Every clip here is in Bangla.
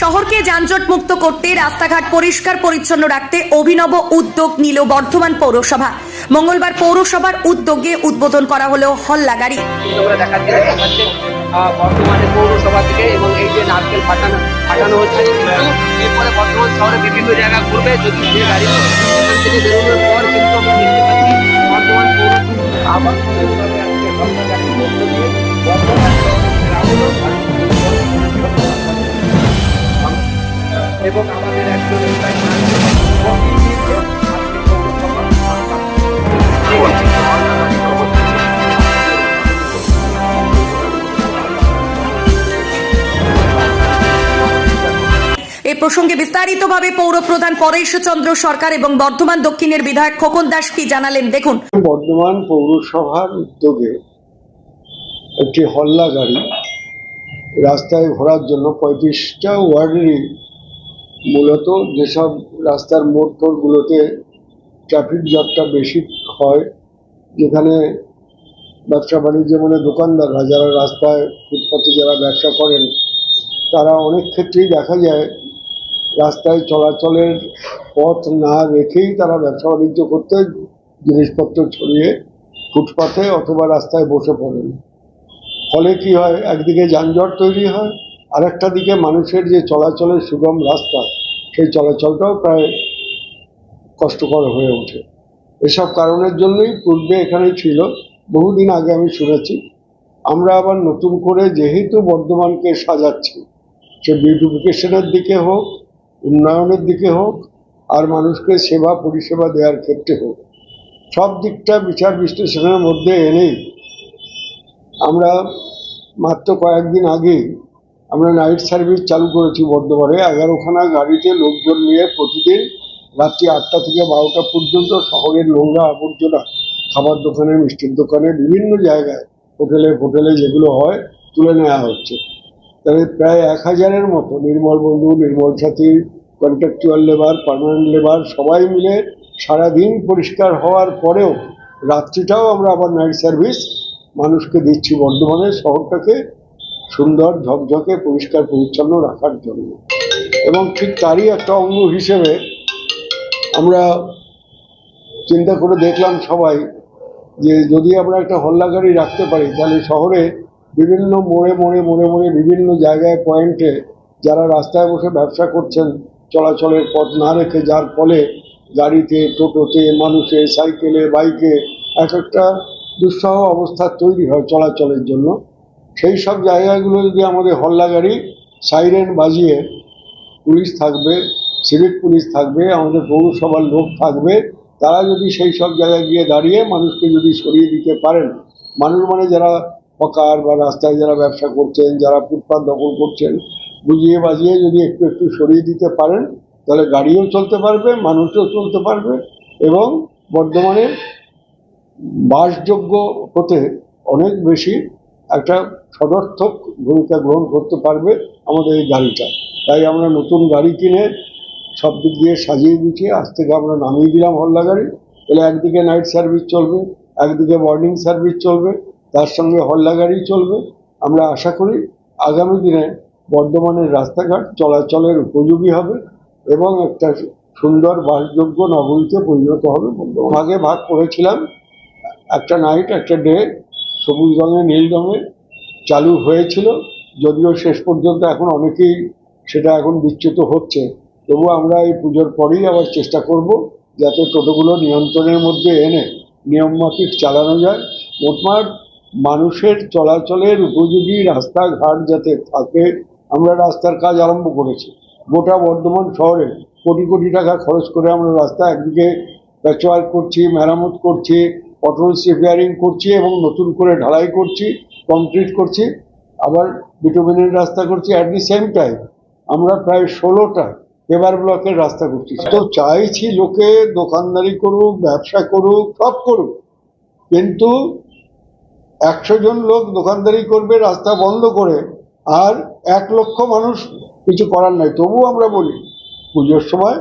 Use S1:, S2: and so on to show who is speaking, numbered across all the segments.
S1: শহরকে যানজট মুক্ত করতে রাস্তাঘাট পরিষ্কার পরিচ্ছন্ন রাখতে অভিনব উদ্যোগ নিল বর্ধমান পৌরসভা। মঙ্গলবার পৌরসভার উদ্যোগে উদ্বোধন করা হলো হল্লা গাড়ি
S2: পৌরসভা থেকে এবং এই যে নারকেল ফাটানো ফাটানো হচ্ছে কিন্তু এরপরে শহরে বিভিন্ন জায়গা ঘুরবে, যদি গাড়ি এখান থেকে বেরোনোর পর কিন্তু আমরা দেখতে পাচ্ছি আবার এবং আমাদের একজন
S1: এ প্রসঙ্গে বিস্তারিতভাবে পৌর প্রধান পরেশচন্দ্র সরকার এবং বর্ধমান দক্ষিণের বিধায়ক খোকন দাস কি জানালেন? দেখুন।
S3: বর্ধমান পৌরসভার উদ্যোগে একটি হল্লা গাড়ি রাস্তায় ঘোরার জন্য পঁয়ত্রিশটা ওয়ার্ডেরই মূলত যেসব রাস্তার মোড় টোড়গুলোতে ট্রাফিক জ্যামটা বেশি হয়, যেখানে ব্যবসা বাণিজ্য মানে দোকানদাররা যারা রাস্তায় ফুটপাতে যারা ব্যবসা করেন, তারা অনেক ক্ষেত্রেই দেখা যায় রাস্তায় চলাচলের পথ না রেখেই তারা ব্যবসা বাণিজ্য করতে জিনিসপত্র ছড়িয়ে ফুটপাথে অথবা রাস্তায় বসে পড়েন। ফলে কি হয়? একদিকে যানজট তৈরি হয়, আরেকটা দিকে মানুষের যে চলাচলের সুগম রাস্তা সেই চলাচলটাও প্রায় কষ্টকর হয়ে ওঠে। এসব কারণের জন্যই পূর্বে এখানে ছিল। বহুদিন আগে আমি শুনেছি। আমরা আবার নতুন করে যেহেতু বর্ধমানকে সাজাচ্ছি, সে বিউটিফিকেশনের দিকে হোক, উন্নয়নের দিকে হোক, আর মানুষকে সেবা পরিষেবা দেওয়ার ক্ষেত্রে হোক, সব দিকটা বিচার বিশ্লেষণের মধ্যে এনেই আমরা মাত্র কয়েকদিন আগেই আমরা নাইট সার্ভিস চালু করেছি বর্ধমানে। এগারোখানা গাড়িতে লোকজন নিয়ে প্রতিদিন রাত্রি আটটা থেকে বারোটা পর্যন্ত শহরের নোংরা আবর্জনা, খাবার দোকানে, মিষ্টির দোকানে, বিভিন্ন জায়গায় হোটেলে হোটেলে যেগুলো হয় তুলে নেওয়া হচ্ছে। তবে প্রায় এক হাজারের মতো নির্মল বন্ধু, নির্মল সাথী কন্ট্রাকচুয়াল লেবার পার্মানেন্ট লেবার সবাই মিলে সারাদিন পরিষ্কার হওয়ার পরেও রাত্রিটাও আমরা আবার নাইট সার্ভিস মানুষকে দিচ্ছি বর্ধমানে শহরটাকে সুন্দর ঝকঝকে পরিষ্কার, পরিচ্ছন্ন রাখার জন্য। এবং ঠিক তারই একটা অঙ্গ হিসেবে আমরা চিন্তা করে দেখলাম সবাই যে যদি আমরা একটা হল্লা গাড়ি রাখতে পারি, তাহলে শহরে বিভিন্ন মোড়ে মোড়ে মোড়ে মোড়ে বিভিন্ন জায়গায়, পয়েন্টে যারা রাস্তায় বসে ব্যবসা করছেন, চলাচলের পথ না রেখে, যার ফলে গাড়িতে, টোটোতে, মানুষে, সাইকেলে, বাইকে এক একটা দুঃসহ অবস্থা তৈরি হয় চলাচলের জন্য। সেই সব জায়গাগুলো যদি আমাদের হল্লা গাড়ি, সাইরেন বাজিয়ে পুলিশ থাকবে, সিভিক পুলিশ থাকবে, আমাদের পৌরসভার লোক থাকবে, তারা যদি সেই সব জায়গায় গিয়ে দাঁড়িয়ে মানুষকে যদি সরিয়ে দিতে পারেন, মানুষ মানে যারা হকার বা রাস্তায় যারা ব্যবসা করছেন, যারা ফুটপাত দখল করছেন, বুঝিয়ে বাজিয়ে যদি একটু একটু সরিয়ে দিতে পারেন, তাহলে গাড়িও চলতে পারবে, মানুষও চলতে পারবে এবং বর্ধমানে বাসযোগ্য হতে অনেক বেশি একটা সদর্থক ভূমিকা গ্রহণ করতে পারবে আমাদের এই গাড়িটা। তাই আমরা নতুন গাড়ি কিনে সব দিক দিয়ে সাজিয়ে গুছিয়ে আজ থেকে আমরা নামিয়ে দিলাম হল্লা গাড়ি। তাহলে একদিকে নাইট সার্ভিস চলবে, একদিকে মর্নিং সার্ভিস চলবে, তার সঙ্গে হল্লা গাড়ি চলবে। আমরা আশা করি আগামী দিনে বর্ধমানের রাস্তাঘাট চলাচলের উপযোগী হবে এবং একটা সুন্দর বাসযোগ্য নগরীতে পরিণত হবে ভাগে ভাগ করেছিলাম, একটা নাইট একটা ডে সবুজ রঙে, নীল রঙে চালু হয়েছিল। যদিও শেষ পর্যন্ত এখন অনেকেই সেটা এখন বিচ্যুত হচ্ছে। তবু আমরা এই পুজোর পরেই আবার চেষ্টা করব যাতে টোটোগুলো নিয়ন্ত্রণের মধ্যে এনে নিয়মমাফিক চালানো যায়। মোটমাট মানুষের চলাচলের উপযোগী রাস্তাঘাট যাতে থাকে, আমরা রাস্তার কাজ আরম্ভ করেছি। গোটা বর্ধমান শহরে কোটি কোটি টাকা খরচ করে আমরা রাস্তা একদিকে প্যাচওয়ার্ক করছি, মেরামত করছি পটলস রিপেয়ারিং করছি এবং নতুন করে ঢালাই করছি কমপ্লিট করছি, আবার বিটোমিনের রাস্তা করছি অ্যাট দি সেম টাইম আমরা প্রায় ষোলোটা পেবার ব্লকের রাস্তা করছি। তো চাইছি লোকে দোকানদারি করুক, ব্যবসা করুক, সব করুক, কিন্তু একশো জন লোক দোকানদারি করবে রাস্তা বন্ধ করে আর এক লক্ষ মানুষ কিছু করার নাই। তবুও আমরা বলি, পুজোর সময়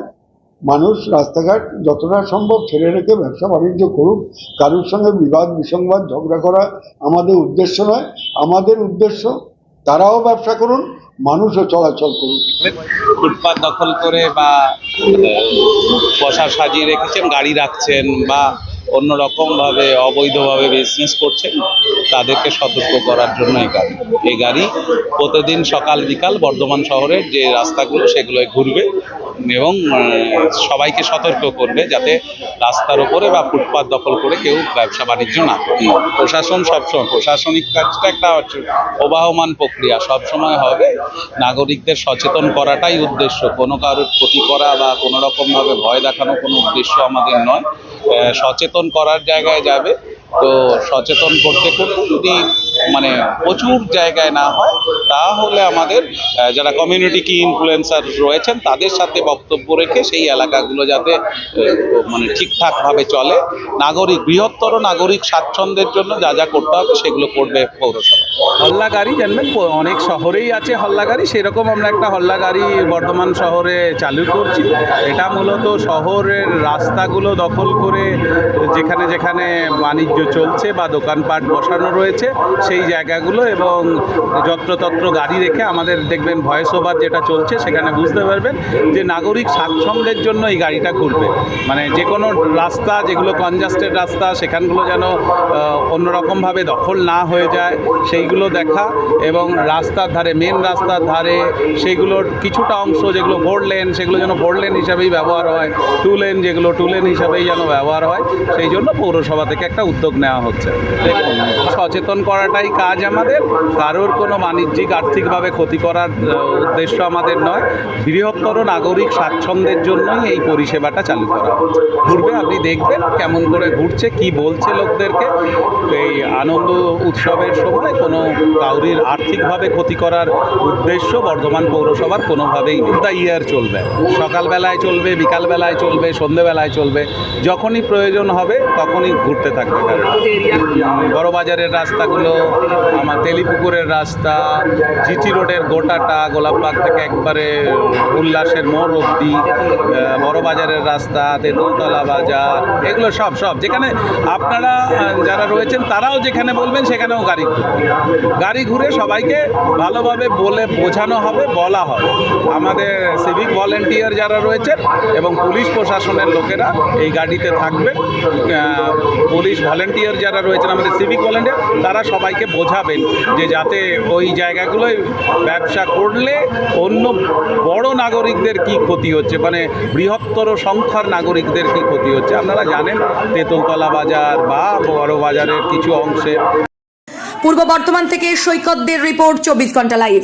S3: মানুষ রাস্তাঘাট যতটা সম্ভব ছেড়ে রেখে ব্যবসা বাণিজ্য করুক, কারোর সঙ্গে বিবাদ, বিসংবাদ, ঝগড়া করা আমাদের উদ্দেশ্য নয়। আমাদের উদ্দেশ্য, তারাও ব্যবসা করুন, মানুষও চলাচল করুন
S4: ফুটপাত দখল করে বা পশা সাজিয়ে রেখেছেন, গাড়ি রাখছেন বা অন্য রকমভাবে অবৈধভাবে বিজনেস করছেন, তাদেরকে সতর্ক করার জন্য এই গাড়ি। এই গাড়ি প্রতিদিন সকাল বিকাল বর্ধমান শহরের যে রাস্তাগুলো, সেগুলোয় ঘুরবে এবং সবাইকে সতর্ক করবে যাতে রাস্তার ওপরে বা ফুটপাত দখল করে কেউ ব্যবসা বাণিজ্য না করে। প্রশাসন সবসময়, প্রশাসনিক কাজটা একটা হচ্ছে প্রবাহমান প্রক্রিয়া, সবসময় হবে নাগরিকদের সচেতন করাটাই উদ্দেশ্য। কোনো কারোর ক্ষতি করা বা কোনো রকমভাবে ভয় দেখানো কোনো উদ্দেশ্য আমাদের নয়। সচেতন করার জায়গায় যাবে। তো সচেতন করতে করতে যদি মানে প্রচুর জায়গায় না হয়, তাহলে আমাদের যারা কমিউনিটি কি ইনফ্লুয়েন্সার রয়েছেন, তাদের সাথে বক্তব্য রেখে সেই এলাকাগুলো যাতে মানে ঠিকঠাকভাবে চলে। নাগরিক, বৃহত্তর নাগরিক স্বাচ্ছন্দ্যের জন্য যা যা করতে হবে, সেগুলো করবে পৌরসভা।
S5: হল্লা গাড়ি জানবেন অনেক শহরেই আছে হল্লা গাড়ি সেরকম আমরা একটা হল্লা গাড়ি বর্ধমান শহরে চালু করছি। এটা মূলত শহরের রাস্তাগুলো দখল করে যেখানে যেখানে বাণিজ্য চলছে বা দোকানপাট বসানো রয়েছে, সেই জায়গাগুলো এবং যত্রতত্র গাড়ি রেখে আমাদের দেখবেন ভয়েস ওভার যেটা চলছে সেখানে বুঝতে পারবেন যে নাগরিক স্বাচ্ছন্দ্যের জন্য এই গাড়িটা ঘুরবে। মানে যে কোনো রাস্তা, যেগুলো কনজাস্টেড রাস্তা, সেখানগুলো যেন অন্যরকমভাবে দখল না হয়ে যায়, সেইগুলো দেখা এবং রাস্তার ধারে মেন রাস্তার ধারে সেইগুলোর কিছুটা অংশ যেগুলো ফোর লেন সেগুলো যেন ফোর লেন হিসাবেই ব্যবহার হয় টু লেন যেগুলো টু লেন হিসাবেই যেন ব্যবহার হয়, সেই জন্য পৌরসভা থেকে একটা উদ্যোগ নেওয়া হচ্ছে। সচেতন করাটাই কাজ আমাদের। কারোর কোনো বাণিজ্যিক, আর্থিকভাবে ক্ষতি করার উদ্দেশ্য আমাদের নয়। বৃহত্তর নাগরিক স্বাচ্ছন্দ্যের জন্যই এই পরিষেবাটা চালু করা হচ্ছে। ঘুরবে, আপনি দেখবেন কেমন করে ঘুরছে, কি বলছে লোকদেরকে। এই আনন্দ উৎসবের সময় কোনো কাউরির আর্থিকভাবে ক্ষতি করার উদ্দেশ্য বর্ধমান পৌরসভার কোনোভাবেই দ্য ইয়ার চলবে। সকালবেলায় চলবে, বিকালবেলায় চলবে, সন্ধেবেলায় চলবে। যখনই প্রয়োজন হবে, তখনই ঘুরতে থাকবে। গাড়ি বড় বাজারের রাস্তাগুলো আমার তেলিপুকুরের রাস্তা জিটি রোডের গোটাটা গোলাপবাগ থেকে একবারে উল্লাসের মোড় অব্দি আহ, বড় বাজারের রাস্তা তেঁতুলতলা বাজার এগুলো সব সব। যেখানে আপনারা যারা রয়েছেন তারাও যেখানে বলবেন সেখানেও গাড়ি গাড়ি ঘুরে সবাইকে ভালোভাবে বলে বোঝানো হবে বলা হবে। আমাদের সিভিক ভলেন্টিয়ার যারা রয়েছেন এবং পুলিশ প্রশাসনের লোকেরা এই গাড়িতে থাকবে পুলিশ ভলেন্টিয়ার যারা রয়েছেন আমাদের সিভিক ভলেন্টিয়ার তারা সবাইকে বোঝাবেন যে যাতে ওই জায়গাগুলোয় ব্যবসা করলে অন্য বড় নাগরিকদের কি ক্ষতি হচ্ছে মানে বৃহত্তর সংখ্যার নাগরিকদের কি ক্ষতি হচ্ছে। আপনারা জানেন, তেঁতুলতলা বাজার বা বড় বাজারের কিছু অংশে।
S1: পূর্ব বর্ধমান থেকে সৈকতদের রিপোর্ট চব্বিশ ঘণ্টা লাইভ